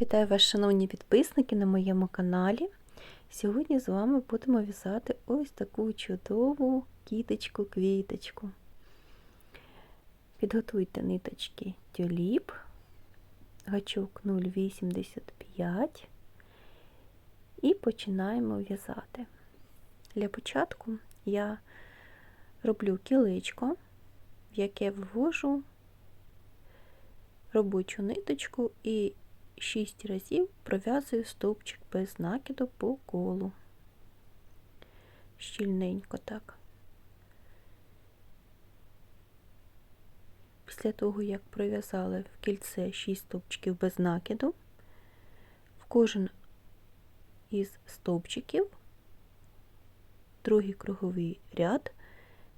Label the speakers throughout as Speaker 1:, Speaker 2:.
Speaker 1: Вітаю вас, шановні підписники на моєму каналі. Сьогодні з вами будемо в'язати ось таку чудову кіточку-квіточку. Підготуйте ниточки тюліп, гачок 0,85 і починаємо в'язати. Для початку я роблю кілечко, в яке ввожу робочу ниточку і 6 разів пров'язую стовпчик без накиду по колу. Щільненько так. Після того, як пров'язали в кільце 6 стовпчиків без накиду, в кожен із стовпчиків другий круговий ряд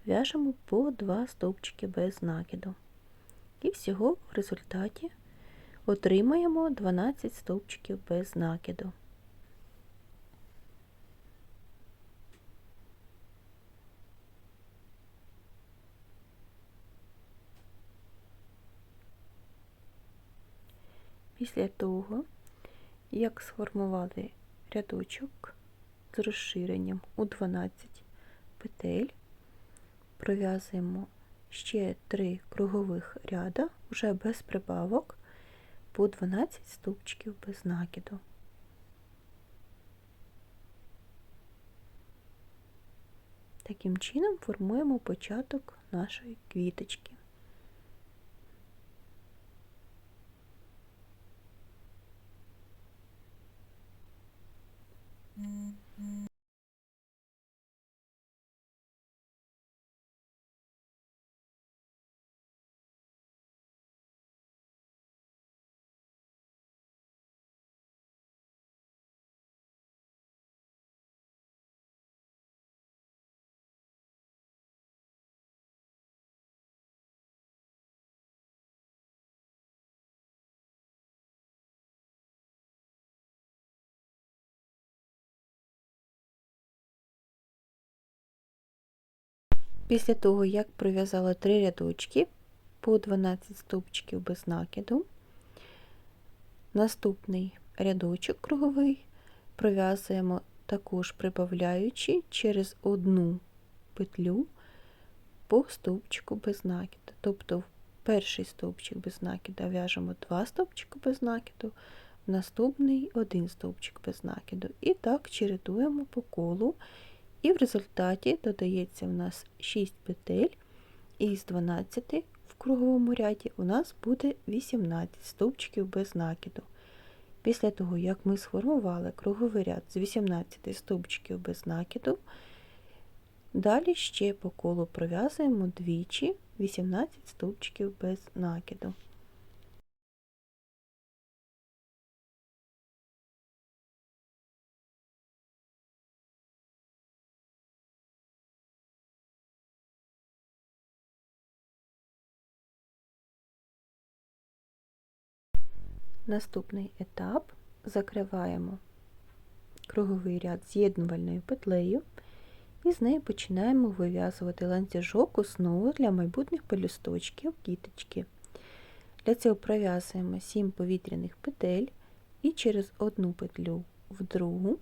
Speaker 1: в'яжемо по 2 стовпчики без накиду. І всього в результаті отримаємо 12 стовпчиків без накиду. Після того, як сформували рядочок з розширенням у 12 петель, пров'язуємо ще 3 кругових ряда, вже без прибавок, по 12 стовпчиків без накиду. Таким чином формуємо початок нашої квіточки. Після того, як пров'язала три рядочки по 12 стовпчиків без накиду, наступний рядочок круговий пров'язуємо також прибавляючи через одну петлю по стовпчику без накиду. Тобто в перший стовпчик без накиду в'яжемо 2 стовпчики без накиду, в наступний один стовпчик без накиду. І так чередуємо по колу. І в результаті додається в нас 6 петель, і з 12 в круговому ряді у нас буде 18 стовпчиків без накиду. Після того, як ми сформували круговий ряд з 18 стовпчиків без накиду, далі ще по колу пров'язуємо двічі 18 стовпчиків без накиду. Наступний етап закриваємо круговий ряд з'єднувальною петлею і з нею починаємо вив'язувати ланцюжок основу для майбутніх пелюсточків кіточки. Для цього пров'язуємо 7 повітряних петель і через одну петлю в другу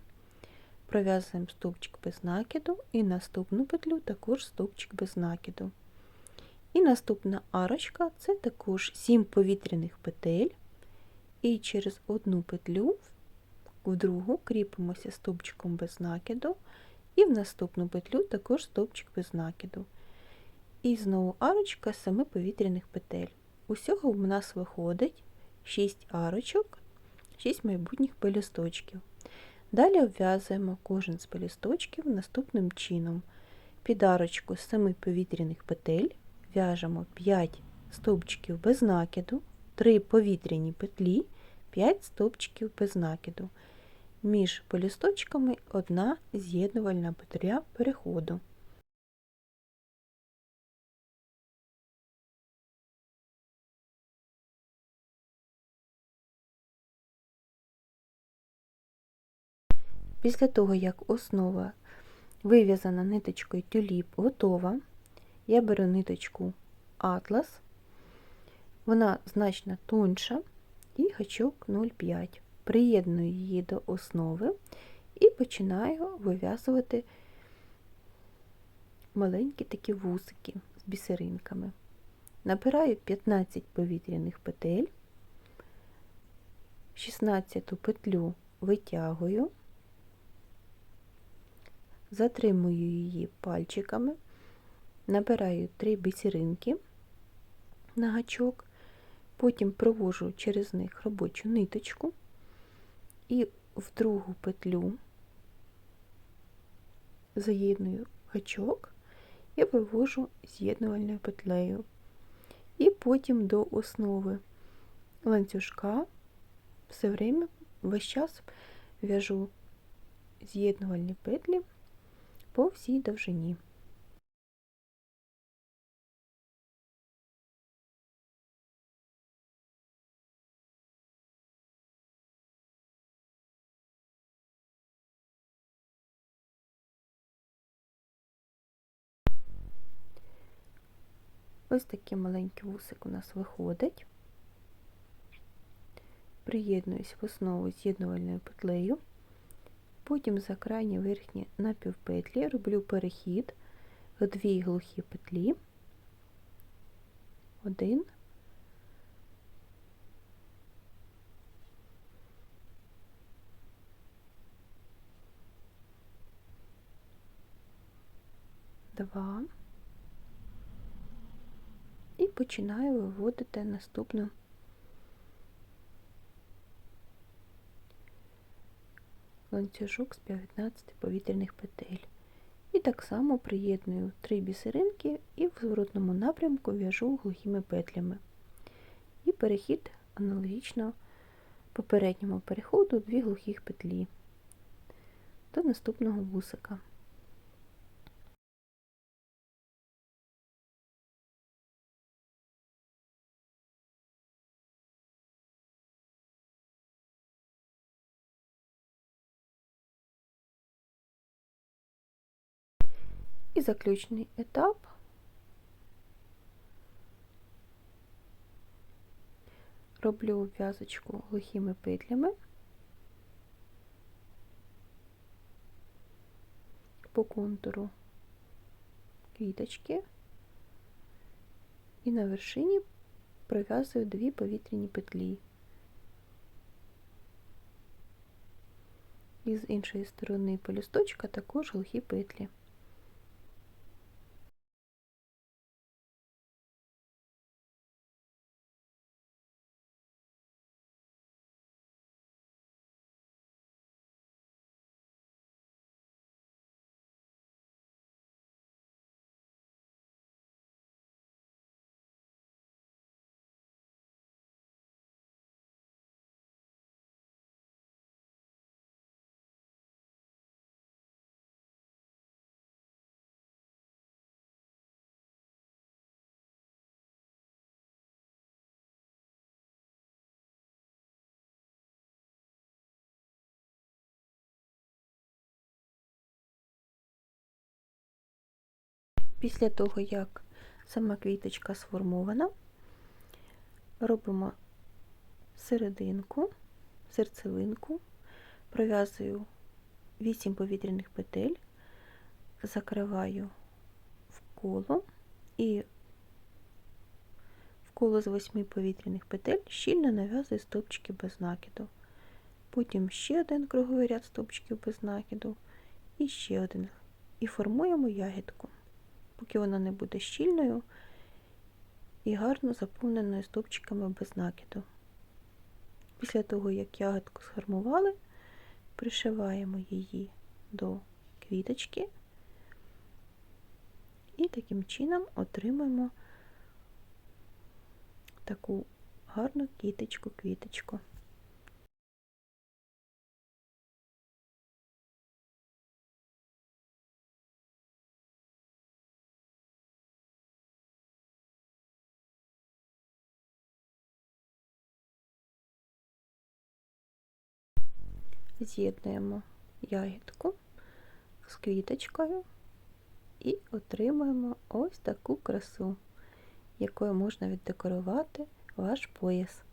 Speaker 1: пров'язуємо стовпчик без накиду і наступну петлю також стовпчик без накиду. І наступна арочка це також 7 повітряних петель і через одну петлю в другу кріпимося стовпчиком без накиду, і в наступну петлю також стовпчик без накиду. І знову арочка з 7 повітряних петель. Усього в нас виходить 6 арочок, 6 майбутніх пелюсточків. Далі обв'язуємо кожен з пелюсточків наступним чином. Під арочку з 7 повітряних петель в'яжемо 5 стовпчиків без накиду, 3 повітряні петлі 5 стовпчиків без накиду. Між полісточками одна з'єднувальна петля переходу. Після того, як основа вив'язана ниточкою тюліп готова, я беру ниточку Атлас, вона значно тонша і гачок 0,5. приєдную її до основи і починаю вив'язувати маленькі такі вусики з бісеринками. Набираю 15 повітряних петель, 16 петлю витягую, затримую її пальчиками, набираю 3 бісеринки на гачок, потім провожу через них робочу ниточку і в другу петлю заєдную гачок і вивожу з'єднувальною петлею. І потім до основи ланцюжка все время весь час в'яжу з'єднувальні петлі по всій довжині. Ось такий маленький вусик у нас виходить. Приєднуюсь в основу з'єднувальною петлею, потім за крайні верхні напівпетлі роблю перехід в дві глухі петлі, один, два. Починаю виводити наступну ланцюжок з 15 повітряних петель. І так само приєдную три бісеринки і в зворотному напрямку в'яжу глухими петлями. І перехід аналогічно попередньому переходу дві глухих петлі до наступного вусика. І заключний етап. Роблю в'язочку глухими петлями по контуру квіточки і на вершині пров'язую дві повітряні петлі. І з іншої сторони полісточка також глухі петлі. Після того, як сама квіточка сформована, робимо серединку, серцевинку, пров'язую 8 повітряних петель, закриваю в коло і в коло з 8 повітряних петель щільно нав'язую стовпчики без накиду. Потім ще один круговий ряд стовпчиків без накиду і ще один. І формуємо ягідку поки вона не буде щільною і гарно заповненою стовпчиками без накиду. Після того, як ягодку сформували, пришиваємо її до квіточки і таким чином отримаємо таку гарну кіточку-квіточку. З'єднуємо ягідку з квіточкою і отримуємо ось таку красу, якою можна віддекорувати ваш пояс.